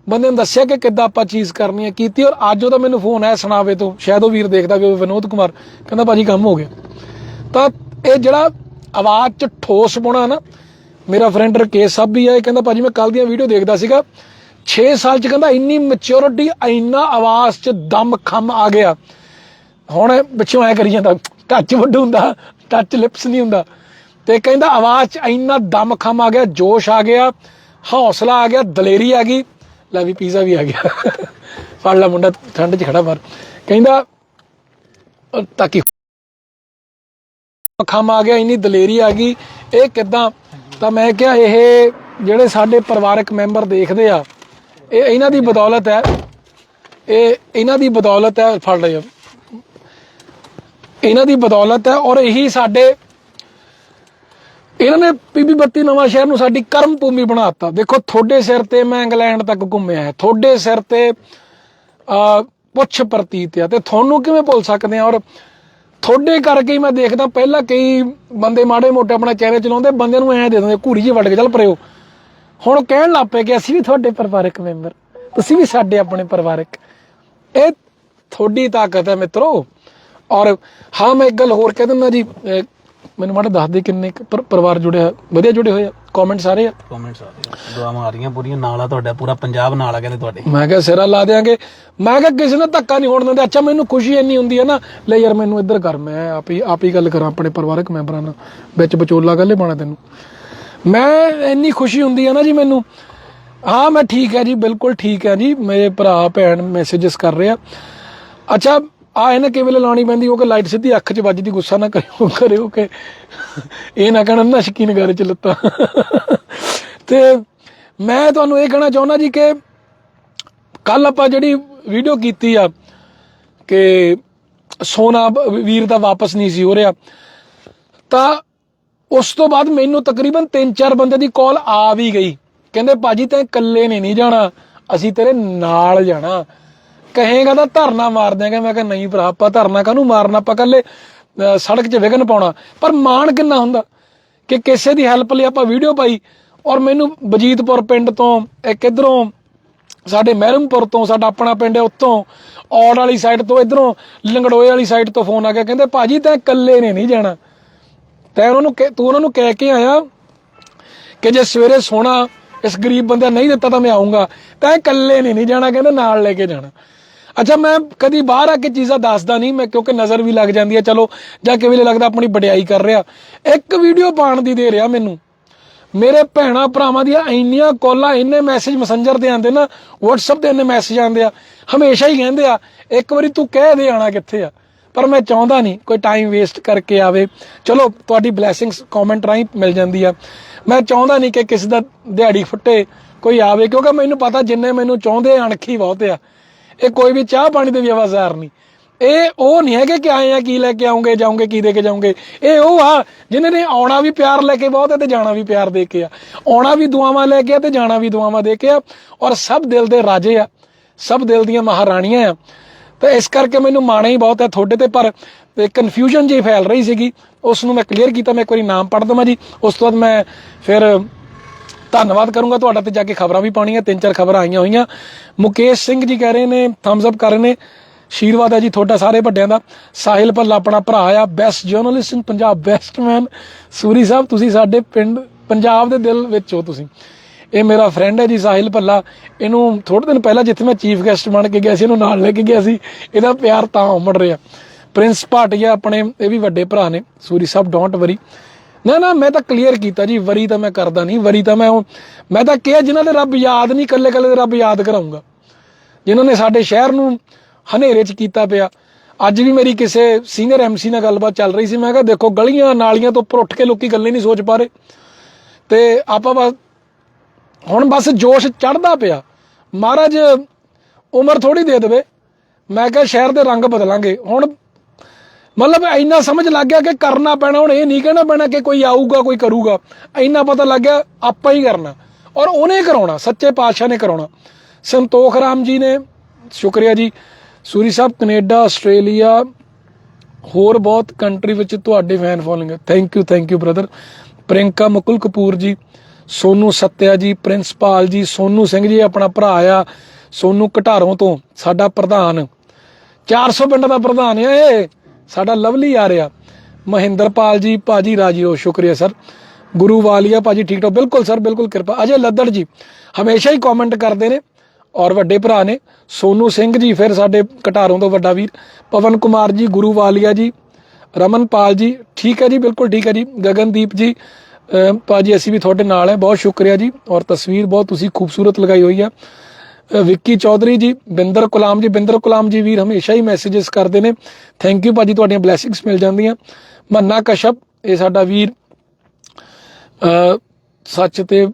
ਬੰਦੇ ਨੂੰ ਦੱਸਿਆ ਕਿ ਕਿੱਦਾਂ ਆਪਾਂ ਚੀਜ਼ ਕਰਨੀ ਹੈ, ਕੀਤੀ ਔਰ ਅੱਜ ਉਹਦਾ ਮੈਨੂੰ ਫੋਨ ਆਇਆ ਸੁਣਾਵੇ ਤੋਂ, ਸ਼ਾਇਦ ਉਹ ਵੀਰ ਦੇਖਦਾ ਵੀ ਹੋਵੇ ਵਿਨੋਦ ਕੁਮਾਰ, ਕਹਿੰਦਾ ਭਾਜੀ ਕੰਮ ਹੋ ਗਿਆ। ਤਾਂ ਇਹ ਜਿਹੜਾ ਆਵਾਜ਼ 'ਚ ਠੋਸ ਪਾਉਣਾ ਨਾ, ਮੇਰਾ ਫਰੈਂਡ ਰਕੇਸ਼ ਸਾਹਿਬ ਵੀ ਆ ਇਹ ਕਹਿੰਦਾ ਭਾਜੀ ਮੈਂ ਕੱਲ ਦੀਆਂ ਵੀਡੀਓ ਦੇਖਦਾ ਸੀਗਾ 6 ਸਾਲ 'ਚ ਕਹਿੰਦਾ ਇੰਨੀ ਮੈਚੁਰਿਟੀ ਇੰਨਾ ਆਵਾਜ਼ 'ਚ ਦਮ ਖਮ ਆ ਗਿਆ। ਹੁਣ ਪਿੱਛੋਂ ਐ ਕਰੀ ਜਾਂਦਾ, ਟੱਚ ਵੱਡ ਹੁੰਦਾ, ਟੱਚ ਲਿਪਸ ਨਹੀਂ ਹੁੰਦਾ। ਤੇ ਕਹਿੰਦਾ ਆਵਾਜ਼ 'ਚ ਇੰਨਾ ਦਮ ਖਮ ਆ ਗਿਆ, ਜੋਸ਼ ਆ ਗਿਆ, ਹੌਸਲਾ ਆ ਗਿਆ, ਦਲੇਰੀ ਆ ਗਈ। ਲੈ ਵੀ ਪੀਜ਼ਾ ਵੀ ਆ ਗਿਆ। ਫੜ ਲਾ ਮੁੰਡਾ, ਠੰਡ 'ਚ ਖੜਾ ਬਾਹਰ। ਕਹਿੰਦਾ ਤਾਂ ਕਿ ਖਮ ਆ ਗਿਆ, ਇੰਨੀ ਦਲੇਰੀ ਆ ਗਈ, ਇਹ ਕਿਦਾਂ? ਤਾਂ ਮੈਂ ਕਿਹਾ, ਇਹ ਜਿਹੜੇ ਸਾਡੇ ਪਰਿਵਾਰਕ ਮੈਂਬਰ ਦੇਖਦੇ ਆ, ਇਹ ਇਹਨਾਂ ਦੀ ਬਦੌਲਤ ਹੈ। ਇਹ ਇਹਨਾਂ ਦੀ ਬਦੌਲਤ ਹੈ, ਫੜ ਲਿਆ ਇਹਨਾਂ ਦੀ ਬਦੌਲਤ ਹੈ ਔਰ ਇਹੀ ਸਾਡੇ ਇਹਨਾਂ ਨੇ ਪੀਬੀ ਬੱਤੀ ਨਵਾਂ ਸ਼ਹਿਰ ਨੂੰ ਸਾਡੀ ਕਰਮ ਭੂਮੀ ਬਣਾਤਾ। ਦੇਖੋ, ਤੁਹਾਡੇ ਸਿਰ ਤੇ ਮੈਂ ਇੰਗਲੈਂਡ ਤੱਕ ਘੁੰਮਿਆ ਹੈ। ਤੁਹਾਡੇ ਸਿਰ ਤੇ ਆ ਪੁੱਛ ਪ੍ਰਤੀਤ ਆ ਤੇ ਤੁਹਾਨੂੰ ਕਿਵੇਂ ਭੁੱਲ ਸਕਦੇ ਆ ਔਰ ਤੁਹਾਡੇ ਕਰਕੇ ਹੀ ਮੈਂ ਦੇਖਦਾ ਪਹਿਲਾਂ ਕਈ ਬੰਦੇ ਮਾੜੇ ਮੋਟੇ ਆਪਣਾ ਚਿਹਰੇ ਚਲਾਉਂਦੇ ਬੰਦੇ ਨੂੰ ਐਂ ਦੇ ਦਿੰਦੇ, ਘੂਰੀ ਜੀ ਵੱਢ ਕੇ, ਚੱਲ ਪਰਿਓ। ਹੁਣ ਕਹਿਣ ਲੱਗ ਪਏ ਕਿ ਅਸੀਂ ਵੀ ਤੁਹਾਡੇ ਪਰਿਵਾਰਕ ਮੈਂਬਰ, ਤੁਸੀਂ ਵੀ ਸਾਡੇ ਆਪਣੇ ਪਰਿਵਾਰਕ। ਇਹ ਤੁਹਾਡੀ ਤਾਕਤ ਹੈ ਮਿੱਤਰੋ। ਔਰ ਹਾਂ ਮੈਂ ਇੱਕ ਗੱਲ ਹੋਰ ਕਹਿ ਦਿੰਦਾ ਜੀ ਮੈਨੂੰ ਮਾੜਾ ਦੱਸ ਦੇ ਕਿੰਨੇ ਪਰਿਵਾਰ ਜੁੜੇ ਵਧੀਆ ਜੁੜੇ ਹੋਏ ਆ? ਕਮੈਂਟ ਸਾਰੇ ਆ? ਰਹੇ ਆ। ਦੁਆਵਾਂ ਆ ਰਹੀਆਂ ਪੂਰੀਆਂ ਨਾਲ ਆ ਤੁਹਾਡਾ ਪੂਰਾ ਪੰਜਾਬ ਨਾਲ ਆ ਕਹਿੰਦੇ ਤੁਹਾਡੇ। ਮੈਂ ਕਿਹਾ ਸਿਰਾ ਲਾ ਦਿਆਂਗੇ। ਮੈਂ ਕਿਹਾ ਕਿਸੇ ਨੇ ਧੱਕਾ ਨਹੀਂ ਹੋਣ ਦਿੰਦੇ। ਅੱਛਾ ਮੈਨੂੰ ਖੁਸ਼ੀ ਇੰਨੀ ਹੁੰਦੀ ਹੈ ਨਾ ਲੈ ਯਾਰ ਮੈਨੂੰ ਇੱਧਰ ਕਰ ਮੈਂ ਆਪ ਹੀ ਆਪ ਹੀ ਗੱਲ ਕਰਾਂ ਆਪਣੇ ਪਰਿਵਾਰਕ ਮੈਂਬਰਾਂ ਨਾਲ। ਵਿੱਚ ਵਿਚੋਲਾ ਗੱਲੇ ਪਾਣਾ ਤੈਨੂੰ। ਮੈਂ ਇੰਨੀ ਖੁਸ਼ੀ ਹੁੰਦੀ ਹੈ ਨਾ ਜੀ ਮੈਨੂੰ। ਹਾਂ ਮੈਂ ਠੀਕ ਹੈ ਜੀ ਬਿਲਕੁਲ ਠੀਕ ਹੈ ਜੀ। ਮੇਰੇ ਭਰਾ ਭੈਣ ਮੈਸੇजेस ਕਰ ਰਹੇ ਆ। ਅੱਛਾ ਆ ਇਹਨੇ ਕਿਵੇਂ ਲਾਉਣੀ ਪੈਂਦੀ, ਉਹ ਕਿ ਲਾਈਟ ਸਿੱਧੀ ਅੱਖ 'ਚ ਵੱਜਦੀ, ਗੁੱਸਾ ਨਾ ਕਰਿਓ ਕਰਿਓ ਕਿ ਇਹ ਨਾ ਕਹਿਣਾ, ਨਾ ਸ਼ਕੀਨ ਘਰ 'ਚ ਲੱਤਾਂ। ਤੇ ਮੈਂ ਤੁਹਾਨੂੰ ਇਹ ਕਹਿਣਾ ਚਾਹੁੰਦਾ ਜੀ ਕਿ ਕੱਲ ਆਪਾਂ ਜਿਹੜੀ ਵੀਡੀਓ ਕੀਤੀ ਆ ਕਿ ਸੋਨਾ ਵੀਰ ਦਾ ਵਾਪਸ ਨਹੀਂ ਸੀ ਹੋ ਰਿਹਾ, ਤਾਂ ਉਸ ਤੋਂ ਬਾਅਦ ਮੈਨੂੰ ਤਕਰੀਬਨ 3-4 ਬੰਦੇ ਦੀ ਕਾਲ ਆ ਵੀ ਗਈ। ਕਹਿੰਦੇ, ਭਾਜੀ, ਤੈਂ ਇਕੱਲੇ ਨੇ ਨਹੀਂ ਜਾਣਾ, ਅਸੀਂ ਤੇਰੇ ਨਾਲ ਜਾਣਾ। ਕਹੇਗਾ ਤਾਂ ਧਰਨਾ ਮਾਰ ਦਿਆਂਗੇ। ਮੈਂ ਕਿਹਾ ਨਹੀਂ ਭਰਾ, ਆਪਾਂ ਧਰਨਾ ਕਾਹਨੂੰ ਮਾਰਨਾ? ਆਪਾਂ ਕੱਲੇ ਸੜਕ 'ਚ ਵਿਘਨ ਪਾਉਣਾ। ਪਰ ਮਾਣ ਕਿੰਨਾ ਹੁੰਦਾ ਕਿ ਕਿਸੇ ਦੀ ਹੈਲਪ ਲਈ ਆਪਾਂ ਵੀਡੀਓ ਪਾਈ ਔਰ ਮੈਨੂੰ ਬਜੀਤਪੁਰ ਪਿੰਡ ਤੋਂ, ਇੱਕ ਇਧਰੋਂ, ਸਾਡੇ ਮਹਿਰਮਪੁਰ ਤੋਂ, ਸਾਡਾ ਆਪਣਾ ਪਿੰਡ ਹੈ ਉੱਤੋਂ, ਔੜ ਵਾਲੀ ਸਾਈਡ ਤੋਂ ਇਧਰੋਂ, ਲੰਗੜੋਏ ਵਾਲੀ ਸਾਈਡ ਤੋਂ ਫੋਨ ਆ ਗਿਆ। ਕਹਿੰਦੇ, ਭਾਜੀ, ਤੈਂ ਇਕੱਲੇ ਨੇ ਨਹੀਂ ਜਾਣਾ। ਤੈਂ ਉਹਨਾਂ ਨੂੰ ਤੂੰ ਉਹਨਾਂ ਨੂੰ ਕਹਿ ਕੇ ਆਇਆ ਕਿ ਜੇ ਸਵੇਰੇ ਸੋਣਾ, ਇਸ ਗਰੀਬ ਬੰਦੇ ਨੇ ਨਹੀਂ ਦਿੱਤਾ ਤਾਂ ਮੈਂ ਆਉਂਗਾ ਤੈਂ ਇਕੱਲੇ ਨੇ ਨਹੀਂ ਜਾਣਾ। ਕਹਿੰਦੇ, ਨਾਲ ਲੈ ਕੇ ਜਾਣਾ। ਅੱਛਾ, ਮੈਂ ਕਦੀ ਬਾਹਰ ਆ ਕੇ ਚੀਜ਼ਾਂ ਦੱਸਦਾ ਨਹੀਂ, ਮੈਂ ਕਿਉਂਕਿ ਨਜ਼ਰ ਵੀ ਲੱਗ ਜਾਂਦੀ ਹੈ, ਚਲੋ, ਜਾਂ ਕਿਵੇਂ ਲੱਗਦਾ ਆਪਣੀ ਵਡਿਆਈ ਕਰ ਰਿਹਾ। ਇੱਕ ਵੀਡੀਓ ਪਾਉਣ ਦੀ ਦੇ ਰਿਹਾ ਮੈਨੂੰ। ਮੇਰੇ ਭੈਣਾ ਭਰਾਵਾਂ ਦੀਆਂ ਇੰਨੀਆਂ ਕਾਲਾਂ, ਇੰਨੇ ਮੈਸੇਜ ਮੈਸੇਂਜਰ ਤੇ ਆਉਂਦੇ ਨਾ, WhatsApp ਤੇ ਇੰਨੇ ਮੈਸੇਜ ਆਉਂਦੇ ਆ, ਹਮੇਸ਼ਾ ਹੀ ਕਹਿੰਦੇ ਆ, ਇੱਕ ਵਾਰੀ ਤੂੰ ਕਹਿ ਦੇ ਆਣਾ ਕਿੱਥੇ ਆ। ਪਰ ਮੈਂ ਚਾਹੁੰਦਾ ਨਹੀਂ ਕੋਈ ਟਾਈਮ ਵੇਸਟ ਕਰਕੇ ਆਵੇ। ਚਲੋ, ਤੁਹਾਡੀ ਬਲੇਸਿੰਗਸ ਕਮੈਂਟ ਰਾਹੀਂ ਮਿਲ ਜਾਂਦੀ ਆ। ਮੈਂ ਚਾਹੁੰਦਾ ਨਹੀਂ ਕਿ ਕਿਸੇ ਦਾ ਦਿਹਾੜੀ ਫੁੱਟੇ ਕੋਈ ਆਵੇ, ਕਿਉਂਕਿ ਮੈਨੂੰ ਪਤਾ ਜਿੰਨੇ ਮੈਨੂੰ ਚਾਹੁੰਦੇ ਅਣਖੀ ਬਹੁਤ ਆ। ਇਹ ਕੋਈ ਵੀ ਚਾਹ ਪਾਣੀ ਦੇ ਵੀ ਆਵਾਜ਼ਾਰ ਨਹੀਂ ਇਹ ਉਹ ਨਹੀਂ ਹੈਗੇ ਕਿ ਆਏ ਆ, ਕੀ ਲੈ ਕੇ ਆਉਂਗੇ, ਜਾਉਂਗੇ, ਕੀ ਦੇ ਕੇ ਜਾਉਂਗੇ। ਇਹ ਉਹ ਆ, ਜਿਨ੍ਹਾਂ ਨੇ ਆਉਣਾ ਵੀ ਪਿਆਰ ਲੈ ਕੇ ਬਹੁਤ ਹੈ ਤੇ ਜਾਣਾ ਵੀ ਪਿਆਰ ਦੇ ਕੇ ਆ। ਆਉਣਾ ਵੀ ਦੁਆਵਾਂ ਲੈ ਕੇ ਆ ਤੇ ਜਾਣਾ ਵੀ ਦੁਆਵਾਂ ਦੇ ਕੇ ਆ। ਔਰ ਸਭ ਦਿਲ ਦੇ ਰਾਜੇ ਆ। ਸਭ ਦਿਲ ਦੀਆਂ ਮਹਾਰਾਣੀਆਂ ਆ। ਤਾਂ ਇਸ ਕਰਕੇ ਮੈਨੂੰ ਮਾਣਾ ਹੀ ਬਹੁਤ ਹੈ ਤੁਹਾਡੇ ਤੇ, ਪਰ ਕਨਫਿਊਜ਼ਨ ਜੀ ਫੈਲ ਰਹੀ ਸੀਗੀ। ਉਸ ਨੂੰ ਮੈਂ ਕਲੀਅਰ ਕੀਤਾ, ਮੈਂ ਇੱਕ ਵਾਰੀ ਨਾਮ ਪੜ੍ਹ ਦਵਾਂ ਜੀ। ਉਸ ਤੋਂ ਬਾਅਦ ਮੈਂ ਫਿਰ ਧੰਨਵਾਦ ਕਰੂੰਗਾ ਤੁਹਾਡਾ ਤੇ ਜਾ ਕੇ ਖਬਰਾਂ ਵੀ ਪਾਉਣੀਆਂ, ਤਿੰਨ ਚਾਰ ਖਬਰਾਂ ਆਈਆਂ ਹੋਈਆਂ। ਮੁਕੇਸ਼ ਸਿੰਘ ਜੀ ਕਹਿ ਰਹੇ ਨੇ ਥੰਬਸ ਅਪ ਕਰ ਰਹੇ ਨੇ। ਆਸ਼ੀਰਵਾਦ ਹੈ ਜੀ ਤੁਹਾਡਾ ਸਾਰੇ ਵੱਡਿਆਂ ਦਾ। ਸਾਹਿਲ ਭੱਲਾ ਆਪਣਾ ਭਰਾ ਆ best journalist in Punjab best man Suri Sahib, ਤੁਸੀਂ ਸਾਡੇ ਪਿੰਡ, ਪੰਜਾਬ ਦੇ ਦਿਲ ਵਿੱਚ ਹੋ ਤੁਸੀਂ। ਇਹ ਮੇਰਾ ਫਰੈਂਡ ਹੈ ਜੀ ਸਾਹਿਲ ਭੱਲਾ। ਇਹਨੂੰ ਥੋੜੇ ਦਿਨ ਪਹਿਲਾਂ ਜਿੱਥੇ ਮੈਂ ਚੀਫ ਗੈਸਟ ਬਣ ਕੇ ਗਿਆ ਸੀ, ਇਹਨੂੰ ਨਾਲ ਲੈ ਕੇ ਗਿਆ ਸੀ। ਇਹਦਾ ਪਿਆਰ ਤਾਂ ਉਮੜ ਰਿਹਾ। ਪ੍ਰਿੰਸ ਭਾਟੀਆ ਆਪਣੇ, ਇਹ ਵੀ ਵੱਡੇ ਭਰਾ ਨੇ। ਸੂਰੀ ਸਾਹਿਬ ਡੋਂਟ ਵਰੀ ਨਾ ਨਾ, ਮੈਂ ਤਾਂ ਕਲੀਅਰ ਕੀਤਾ ਜੀ, ਵਰੀ ਤਾਂ ਮੈਂ ਕਰਦਾ ਨਹੀਂ, ਵਰੀ ਤਾਂ ਮੈਂ ਮੈਂ ਤਾਂ ਕਿਹਾ ਜਿਨ੍ਹਾਂ ਦੇ ਰੱਬ ਯਾਦ ਨਹੀਂ ਕੱਲੇ ਕੱਲੇ ਦੇ ਰੱਬ ਯਾਦ ਕਰਾਉਂਗਾ। ਜਿਨ੍ਹਾਂ ਨੇ ਸਾਡੇ ਸ਼ਹਿਰ ਨੂੰ ਹਨੇਰੇ 'ਚ ਕੀਤਾ ਪਿਆ। ਅੱਜ ਵੀ ਮੇਰੀ ਕਿਸੇ ਸੀਨੀਅਰ ਐਮਸੀ ਨਾਲ ਗੱਲਬਾਤ ਚੱਲ ਰਹੀ ਸੀ, ਮੈਂ ਕਿਹਾ ਦੇਖੋ, ਗਲੀਆਂ ਨਾਲੀਆਂ ਤੋਂ ਉੱਪਰ ਉੱਠ ਕੇ ਲੋਕੀ ਗੱਲੇ ਨਹੀਂ ਸੋਚ ਪਾ ਰਹੇ। ਤੇ ਆਪਾਂ ਬਸ, ਹੁਣ ਬਸ ਜੋਸ਼ ਚੜਦਾ ਪਿਆ। ਮਹਾਰਾਜ, ਉਮਰ ਥੋੜੀ ਦੇ ਦੇਵੇ। ਮੈਂ ਕਿਹਾ ਸ਼ਹਿਰ ਦੇ ਰੰਗ ਬਦਲਾਂਗੇ। ਹੁਣ ਮਤਲਬ ਇੰਨਾ ਸਮਝ ਲੱਗ ਗਿਆ ਕਿ ਕਰਨਾ ਪੈਣਾ, ਹੁਣ ਇਹ ਨਹੀਂ ਕਹਿਣਾ ਪੈਣਾ ਕਿ ਕੋਈ ਆਊਗਾ, ਕੋਈ ਕਰੂਗਾ। ਇੰਨਾ ਪਤਾ ਲੱਗ ਗਿਆ, ਆਪਾਂ ਹੀ ਕਰਨਾ। ਔਰ ਉਹਨੇ ਕਰਾਉਣਾ, ਸੱਚੇ ਪਾਤਸ਼ਾਹ ਨੇ ਕਰਾਉਣਾ। ਸੰਤੋਖ ਰਾਮ ਜੀ ਨੇ, ਸ਼ੁਕਰੀਆ ਜੀ। ਸੂਰੀ ਸਾਹਿਬ, ਕੈਨੇਡਾ, ਆਸਟ੍ਰੇਲੀਆ, ਹੋਰ ਬਹੁਤ ਕੰਟਰੀ ਵਿੱਚ ਤੁਹਾਡੇ ਫੈਨ ਫੋਲੋਇੰਗ ਹੈ thank you thank you brother Prinka Mukul Kapoor ji, Sonu Satya ਜੀ ਪ੍ਰਿੰਸਪਾਲ ਜੀ, ਸੋਨੂ ਸਿੰਘ ਜੀ ਆਪਣਾ ਭਰਾ ਆ, ਸੋਨੂ ਘਟਾਰੋਂ ਤੋਂ ਸਾਡਾ ਪ੍ਰਧਾਨ। 400 ਪਿੰਡ ਦਾ ਪ੍ਰਧਾਨ ਆ ਇਹ। ਸਾਡਾ ਲਵਲੀ ਆ ਰਿਹਾ। ਮਹਿੰਦਰਪਾਲ ਜੀ, ਭਾਜੀ ਰਾਜੀਓ ਸ਼ੁਕਰੀਆ ਸਰ। ਗੁਰੂ ਵਾਲੀਆ, ਭਾਜੀ ਠੀਕ ਠਾਕ। ਬਿਲਕੁਲ ਸਰ, ਬਿਲਕੁਲ ਕਿਰਪਾ। ਅਜੇ ਲੱਦੜ ਜੀ, ਹਮੇਸ਼ਾ ਹੀ ਕਮੈਂਟ ਕਰਦੇ ਨੇ ਔਰ ਵੱਡੇ ਭਰਾ ਨੇ। ਸੋਨੂ ਸਿੰਘ ਜੀ ਫਿਰ ਸਾਡੇ ਕਟਾਰੋਂ ਤੋਂ ਵੱਡਾ ਵੀਰ। ਪਵਨ ਕੁਮਾਰ ਜੀ, ਗੁਰੂ ਵਾਲੀਆ ਜੀ, ਰਮਨਪਾਲ ਜੀ, ਠੀਕ ਹੈ ਜੀ, ਬਿਲਕੁਲ ਠੀਕ ਹੈ ਜੀ। ਗਗਨਦੀਪ ਜੀ, ਅਹ ਭਾਜੀ ਅਸੀਂ ਵੀ ਤੁਹਾਡੇ ਨਾਲ ਹੈ। ਬਹੁਤ ਸ਼ੁਕਰੀਆ ਜੀ। ਔਰ ਤਸਵੀਰ ਬਹੁਤ ਤੁਸੀਂ ਖੂਬਸੂਰਤ ਲਗਾਈ ਹੋਈ ਆ ਵਿੱਕੀ ਚੌਧਰੀ ਜੀ, ਬਿੰਦਰ ਕੁਲਾਮ ਜੀ, ਬਿੰਦਰ ਕੁਲਾਮ ਜੀ ਵੀਰ ਹਮੇਸ਼ਾ ਹੀ ਮੈਸੇजेस ਕਰਦੇ ਨੇ। ਥੈਂਕ ਯੂ ਭਾਜੀ, ਤੁਹਾਡੀਆਂ ਬਲੇਸਿੰਗਸ ਮਿਲ ਜਾਂਦੀਆਂ। ਮੰਨਾ ਕਸ਼ਪ, ਇਹ ਸਾਡਾ ਵੀਰ। ਸੱਚ ਤੇ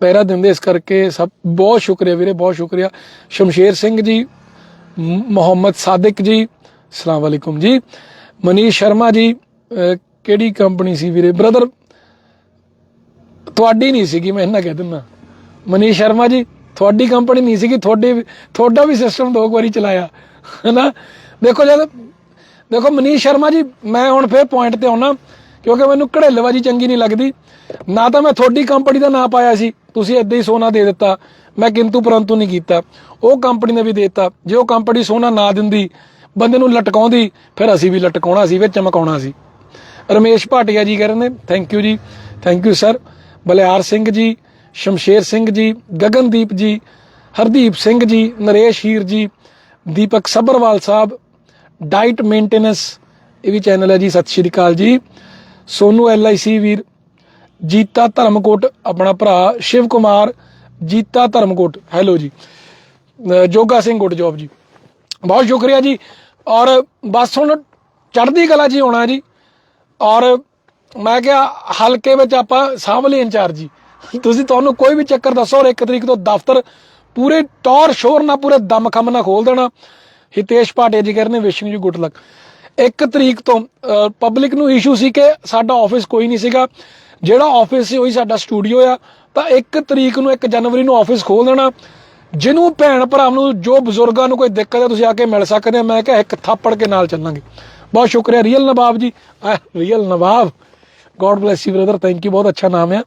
ਪਹਿਰਾ ਦਿੰਦੇ ਇਸ ਕਰਕੇ ਸਭ ਬਹੁਤ ਸ਼ੁਕਰੀਆ ਵੀਰੇ, ਬਹੁਤ ਸ਼ੁਕਰੀਆ। ਸ਼ਮਸ਼ੇਰ ਸਿੰਘ ਜੀ ਮੁਹੰਮਦ ਸਾਦਿਕ ਜੀ, ਅਸਲਾਮ ਵਾਲੇਕੁਮ ਜੀ। ਮਨੀਸ਼ ਸ਼ਰਮਾ ਜੀ ਕਿਹੜੀ ਕੰਪਨੀ ਸੀ ਵੀਰੇ? ਬ੍ਰਦਰ ਤੁਹਾਡੀ ਨਹੀਂ ਸੀਗੀ, ਮੈਂ ਇਹਨਾਂ ਕਹਿ ਦਿੰਦਾ ਮਨੀਸ਼ ਸ਼ਰਮਾ ਜੀ ਤੁਹਾਡੀ ਕੰਪਨੀ ਨਹੀਂ ਸੀਗੀ, ਤੁਹਾਡੇ ਤੁਹਾਡਾ ਵੀ ਸਿਸਟਮ ਦੋ ਕੁ ਵਾਰੀ ਚਲਾਇਆ। ਹੈਨਾ? ਦੇਖੋ ਜਦ ਦੇਖੋ ਮਨੀਸ਼ ਸ਼ਰਮਾ ਜੀ, ਮੈਂ ਹੁਣ ਫੇਰ ਪੁਆਇੰਟ ਤੇ ਆਉਣਾ ਕਿਉਂਕਿ ਮੈਨੂੰ ਘੜੇਲਵਾਜੀ ਚੰਗੀ ਨਹੀਂ ਲੱਗਦੀ। ਨਾ ਤਾਂ ਮੈਂ ਤੁਹਾਡੀ ਕੰਪਨੀ ਦਾ ਨਾਂ ਪਾਇਆ ਸੀ, ਤੁਸੀਂ ਇੱਦਾਂ ਹੀ ਸੋਨਾ ਦੇ ਦਿੱਤਾ। ਮੈਂ ਕਿੰਤੂ ਪਰੰਤੂ ਨਹੀਂ ਕੀਤਾ। ਉਹ ਕੰਪਨੀ ਨੇ ਵੀ ਦੇ ਦਿੱਤਾ। ਜੇ ਉਹ ਕੰਪਨੀ ਸੋਨਾ ਨਾ ਦਿੰਦੀ, ਬੰਦੇ ਨੂੰ ਲਟਕਾਉਂਦੀ, ਫਿਰ ਅਸੀਂ ਵੀ ਲਟਕਾਉਣਾ ਸੀ, ਫਿਰ ਚਮਕਾਉਣਾ ਸੀ। ਰਮੇਸ਼ ਭਾਟੀਆ ਜੀ ਕਹਿ ਰਹੇ ਨੇ ਥੈਂਕ ਯੂ ਜੀ thank you sir Baliyar Singh ji Shamsher Singh ਜੀ, ਗਗਨਦੀਪ ਜੀ, ਹਰਦੀਪ ਸਿੰਘ ਜੀ, ਨਰੇਸ਼ ਹੀਰ ਜੀ, ਦੀਪਕ ਸੱਭਰਵਾਲ ਸਾਹਿਬ ਡਾਈਟ ਮੇਨਟੇਨੈਂਸ, ਇਹ ਵੀ ਚੈਨਲ ਹੈ ਜੀ, ਸਤਿ ਸ਼੍ਰੀ ਅਕਾਲ ਜੀ। ਸੋਨੂ ਐਲਆਈਸੀ ਵੀਰ, ਜੀਤਾ ਧਰਮਕੋਟ, ਆਪਣਾ ਭਰਾ ਸ਼ਿਵ ਕੁਮਾਰ, ਜੀਤਾ ਧਰਮਕੋਟ, ਹੈਲੋ ਜੀ, ਅਹ ਜੋਗਾ ਸਿੰਘ ਗੁੱਡ ਜੋਬ ਜੀ। ਬਹੁਤ ਸ਼ੁਕਰੀਆ ਜੀ, ਔਰ ਬਸ ਹੁਣ ਚੜ੍ਹਦੀ ਕਲਾ ਜੀ ਹੋਣਾ ਜੀ, ਔਰ ਮੈਂ ਕਿਹਾ ਹਲਕੇ ਵਿੱਚ ਆਪਾਂ ਸਾਂਭ ਸਾਂਭਲੇ ਇੰਚਾਰਜ ਜੀ। ਤੁਸੀਂ ਤੁਹਾਨੂੰ ਕੋਈ ਵੀ ਚੱਕਰ ਦੱਸੋ ਔਰ ਇੱਕ ਤਰੀਕ ਤੋਂ ਦਫ਼ਤਰ ਪੂਰੇ ਟੌਰ ਸ਼ੋਰ ਨਾਲ, ਪੂਰੇ ਦਮ ਖਮ ਨਾਲ ਖੋਲ ਦੇਣਾ। ਹਿਤੇਸ਼ ਭਾਟੇ ਜੀ ਕਹਿੰਦੇ ਵਿਸ਼ਿੰਗ ਯੂ ਗੁੱਡ ਲੱਕ। ਇੱਕ ਤਰੀਕ ਤੋਂ ਪਬਲਿਕ ਨੂੰ ਇਸ਼ੂ ਸੀ ਕਿ ਸਾਡਾ ਆਫਿਸ ਕੋਈ ਨਹੀਂ ਸੀਗਾ। ਜਿਹੜਾ ਆਫਿਸ ਸੀ, ਉਹੀ ਸਾਡਾ ਸਟੂਡੀਓ ਆ। ਤਾਂ ਇੱਕ ਤਰੀਕ ਨੂੰ 1 ਜਨਵਰੀ ਨੂੰ ਆਫਿਸ ਖੋਲ ਦੇਣਾ। ਜਿਹਨੂੰ ਭੈਣ ਭਰਾ ਨੂੰ, ਜੋ ਬਜ਼ੁਰਗਾਂ ਨੂੰ ਕੋਈ ਦਿੱਕਤ ਹੈ ਤੁਸੀਂ ਆ ਕੇ ਮਿਲ ਸਕਦੇ ਆ। ਮੈਂ ਕਿਹਾ ਇੱਕ ਥਾਪੜ ਕੇ ਨਾਲ ਚੱਲਾਂਗੇ। ਬਹੁਤ ਸ਼ੁਕਰੀਆ real Nawab ji. Real Nawab. God bless you brother thank you ਬਹੁਤ ਅੱਛਾ ਨਾਮ ਹੈ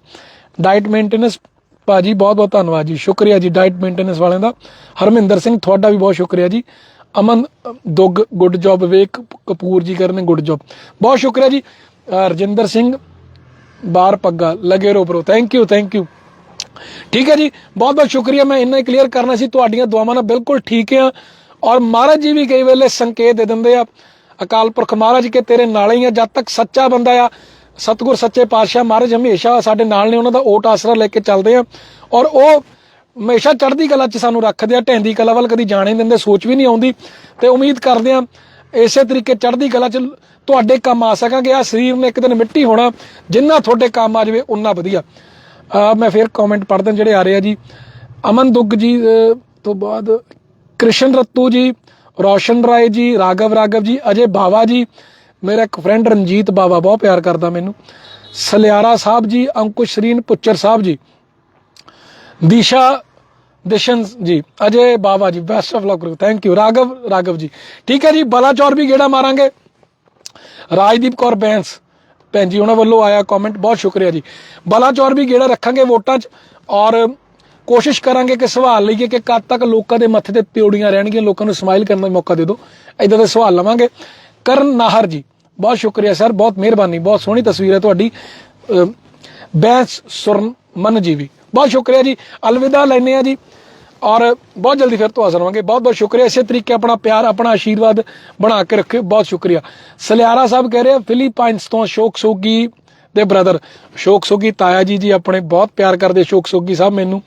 ਡਾਈਟ ਮੇਨਟੇਨੈਂਸ ਭਾਜੀ, ਬਹੁਤ ਬਹੁਤ ਧੰਨਵਾਦ ਜੀ। ਸ਼ੁਕਰੀਆ ਜੀ ਡਾਈਟ ਮੇਨਟੇਨੈਂਸ ਵਾਲਿਆਂ ਦਾ। ਹਰਮਿੰਦਰ ਸਿੰਘ, ਤੁਹਾਡਾ ਵੀ ਬਹੁਤ ਸ਼ੁਕਰੀਆ ਜੀ। ਅਮਨ ਦੁੱਗ ਗੁੱਡ ਜੌਬ ਵਿਵੇਕ ਕਪੂਰ ਜੀ ਕਰਨੇ ਗੁੱਡ ਜੌਬ ਬਹੁਤ ਸ਼ੁਕਰੀਆ ਜੀ। ਰਜਿੰਦਰ ਸਿੰਘ ਬਾਰ ਪੱਗਾ, ਲਗੇ ਰੋ bro thank you thank you ਠੀਕ ਹੈ ਜੀ। ਬਹੁਤ ਬਹੁਤ ਸ਼ੁਕਰੀਆ, ਮੈਂ ਇੰਨਾ ਹੀ ਕਲੀਅਰ ਕਰਨਾ ਸੀ। ਤੁਹਾਡੀਆਂ ਦੁਆਵਾਂ ਨਾਲ ਬਿਲਕੁਲ ਠੀਕ ਆ ਔਰ ਮਹਾਰਾਜ ਜੀ ਵੀ ਕਈ ਵੇਲੇ ਸੰਕੇਤ ਦੇ ਦਿੰਦੇ ਆ। ਅਕਾਲ ਪੁਰਖ ਮਹਾਰਾਜ, ਕੇ ਤੇਰੇ ਨਾਲ ਹੀ ਆ, ਜਦ ਤੱਕ ਸੱਚਾ ਬੰਦਾ ਆ ਸਤਿਗੁਰ ਸੱਚੇ ਪਾਤਸ਼ਾਹ ਮਹਾਰਾਜ ਹਮੇਸ਼ਾ ਸਾਡੇ ਨਾਲ ਨੇ, ਉਹਨਾਂ ਦਾ ਓਟ ਆਸਰਾ ਲੈ ਕੇ ਚੱਲਦੇ ਆ। ਔਰ ਉਹ ਹਮੇਸ਼ਾ ਚੜ੍ਹਦੀ ਕਲਾ 'ਚ ਸਾਨੂੰ ਰੱਖਦੇ ਆ ਢੈਂਦੀ ਕਲਾ ਵੱਲ ਕਦੀ ਜਾਣੇ ਦਿੰਦੇ, ਸੋਚ ਵੀ ਨਹੀਂ ਆਉਂਦੀ। ਤੇ ਉਮੀਦ ਕਰਦੇ ਆ, ਇਸੇ ਤਰੀਕੇ ਚੜ੍ਹਦੀ ਕਲਾ 'ਚ ਤੁਹਾਡੇ ਕੰਮ ਆ ਸਕਾਂਗੇ ਆ ਸਰੀਰ ਨੇ ਇੱਕ ਦਿਨ ਮਿੱਟੀ ਹੋਣਾ, ਜਿੰਨਾ ਤੁਹਾਡੇ ਕੰਮ ਆ ਜਾਵੇ, ਉਨਾ ਵਧੀਆ। ਮੈਂ ਫਿਰ ਕਮੈਂਟ ਪੜ੍ਹਦਾ ਜਿਹੜੇ ਆ ਰਹੇ ਆ ਜੀ। ਅਮਨ ਦੁੱਗ ਜੀ ਤੋਂ ਬਾਅਦ ਕ੍ਰਿਸ਼ਨ ਰੱਤੂ ਜੀ, ਰੋਸ਼ਨ ਰਾਏ ਜੀ, ਰਾਘਵ ਰਾਘਵ ਜੀ, ਅਜੇ ਬਾਵਾ ਜੀ ਮੇਰਾ ਇੱਕ ਫਰੈਂਡ ਰਣਜੀਤ ਬਾਵਾ ਬਹੁਤ ਪਿਆਰ ਕਰਦਾ ਮੈਨੂੰ। ਸਲਿਆਰਾ ਸਾਹਿਬ ਜੀ, ਅੰਕੁਸ਼ ਸ਼ਰੀਨ ਪੁੱਚਰ ਸਾਹਿਬ ਜੀ। ਦਿਸ਼ਾ, ਦਿਸ਼ਨ ਜੀ, ਅਜੇ Bawa ji best of luck thank you Raghav Raghav ji. ਠੀਕ ਹੈ ਜੀ, ਬਲਾਚੌਰ ਵੀ ਗੇੜਾ ਮਾਰਾਂਗੇ। ਰਾਜਦੀਪ ਕੌਰ ਬੈਂਸ। ਭੈਣ ਜੀ, ਉਹਨਾਂ ਵੱਲੋਂ ਆਇਆ ਕਮੈਂਟ ਬਹੁਤ ਸ਼ੁਕਰੀਆ ਜੀ। ਬਲਾਚੌਰ ਵੀ ਗੇੜਾ ਰੱਖਾਂਗੇ ਵੋਟਾਂ 'ਚ ਔਰ ਕੋਸ਼ਿਸ਼ ਕਰਾਂਗੇ ਕਿ ਸਵਾਲ ਲਈਏ ਕਿ ਕਦ ਤੱਕ ਲੋਕਾਂ ਦੇ ਮੱਥੇ ਤੇ ਪਿਉੜੀਆਂ ਰਹਿਣਗੀਆਂ, ਲੋਕਾਂ ਨੂੰ ਸਮਾਈਲ ਕਰਨ ਦਾ ਮੌਕਾ ਦੇ ਦਿਓ। ਇਦਾਂ ਦੇ ਸਵਾਲ ਲਵਾਂਗੇ। ਕਰਨ ਨਾਹਰ ਜੀ। ਬਹੁਤ ਸ਼ੁਕਰੀਆ ਸਰ, ਬਹੁਤ ਮਿਹਰਬਾਨੀ, ਬਹੁਤ ਸੋਹਣੀ ਤਸਵੀਰ ਹੈ ਤੁਹਾਡੀ। ਬੈਂਸ ਸੁਰਮਨ ਜੀ ਵੀ। ਬਹੁਤ ਸ਼ੁਕਰੀਆ ਜੀ, ਅਲਵਿਦਾ ਲੈਨੇ ਆ ਜੀ। ਔਰ ਬਹੁਤ ਜਲਦੀ ਫਿਰ ਤੋਂ ਹਾਜ਼ਰ ਹੋਵਾਂਗੇ ਬਹੁਤ ਬਹੁਤ ਸ਼ੁਕਰੀਆ, ਇਸੇ ਤਰੀਕੇ ਆਪਣਾ ਪਿਆਰ, ਆਪਣਾ ਆਸ਼ੀਰਵਾਦ ਬਣਾ ਕੇ ਰੱਖਿਓ। ਬਹੁਤ ਸ਼ੁਕਰੀਆ। ਸਲਿਆਰਾ ਸਾਹਿਬ ਕਹਿ ਰਹੇ ਆ ਫਿਲੀਪਾਈਨਸ ਤੋਂ ਅਸ਼ੋਕ ਸੋਗੀ ਦੇ ਬ੍ਰਦਰ। ਅਸ਼ੋਕ ਸੋਗੀ, ਤਾਇਆ ਜੀ ਜੀ ਆਪਣੇ ਬਹੁਤ ਪਿਆਰ ਕਰਦੇ ਅਸ਼ੋਕ ਸੋਗੀ ਸਾਹਿਬ ਮੈਨੂੰ।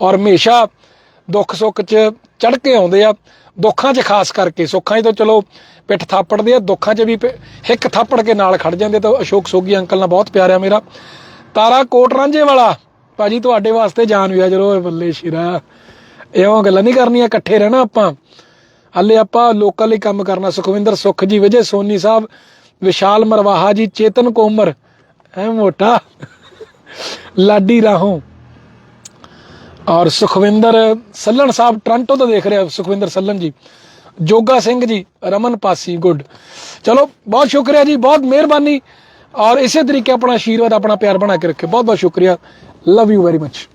ਔਰ ਹਮੇਸ਼ਾ ਦੁੱਖ ਸੁੱਖ 'ਚ ਚੜ ਕੇ ਆਉਂਦੇ ਆ। ਦੁੱਖਾਂ 'ਚ ਖਾਸ ਕਰਕੇ, ਸੁੱਖਾਂ 'ਚ ਤਾਂ ਚਲੋ ਪਿੱਠ ਥਾਪੜਦੇ ਆ, ਦੁੱਖਾਂ 'ਚ ਵੀ ਹਿੱਕ ਥਾਪੜ ਕੇ ਨਾਲ ਖੜ ਜਾਂਦੇ ਤਾਂ ਅਸ਼ੋਕ ਸੋਗੀ ਅੰਕਲ ਨਾਲ ਬਹੁਤ ਪਿਆਰ ਮੇਰਾ। ਤਾਰਾ ਕੋਟ ਰਾਂਝੇ ਵਾਲਾ, ਭਾਜੀ ਤੁਹਾਡੇ ਵਾਸਤੇ ਜਾਨ ਵੀ ਆ ਜਦੋਂ ਬੱਲੇ ਸ਼ਿਰਾ। ਇਹੋ ਗੱਲਾਂ ਨਹੀਂ ਕਰਨੀਆਂ, ਇਕੱਠੇ ਰਹਿਣਾ ਆਪਾਂ। ਹੱਲੇ ਆਪਾਂ ਲੋਕਾਂ ਲਈ ਕੰਮ ਕਰਨਾ, ਸੁਖਵਿੰਦਰ ਸੁਖ ਜੀ, ਵਿਜੇ ਸੋਨੀ ਸਾਹਿਬ, ਵਿਸ਼ਾਲ ਮਰਵਾਹਾ ਜੀ, ਚੇਤਨ ਕੋਮਰ, ਐ ਮੋਟਾ। ਲਾਡੀ ਰਾਹੋਂ। ਔਰ ਸੁਖਵਿੰਦਰ ਸੱਲਣ ਸਾਹਿਬ ਟ੍ਰਾਂਟੋ ਤੋਂ ਦੇਖ ਰਿਹਾ ਸੁਖਵਿੰਦਰ ਸੱਲਣ ਜੀ। ਜੋਗਾ ਸਿੰਘ ਜੀ, ਰਮਨ ਪਾਸੀ, ਗੁੱਡ। ਚਲੋ, ਬਹੁਤ ਸ਼ੁਕਰੀਆ ਜੀ, ਬਹੁਤ ਮਿਹਰਬਾਨੀ। ਔਰ ਇਸੇ ਤਰੀਕੇ ਆਪਣਾ ਆਸ਼ੀਰਵਾਦ ਆਪਣਾ ਪਿਆਰ ਬਣਾ ਕੇ ਰੱਖਿਓ। ਬਹੁਤ ਬਹੁਤ ਸ਼ੁਕਰੀਆ। Love you very much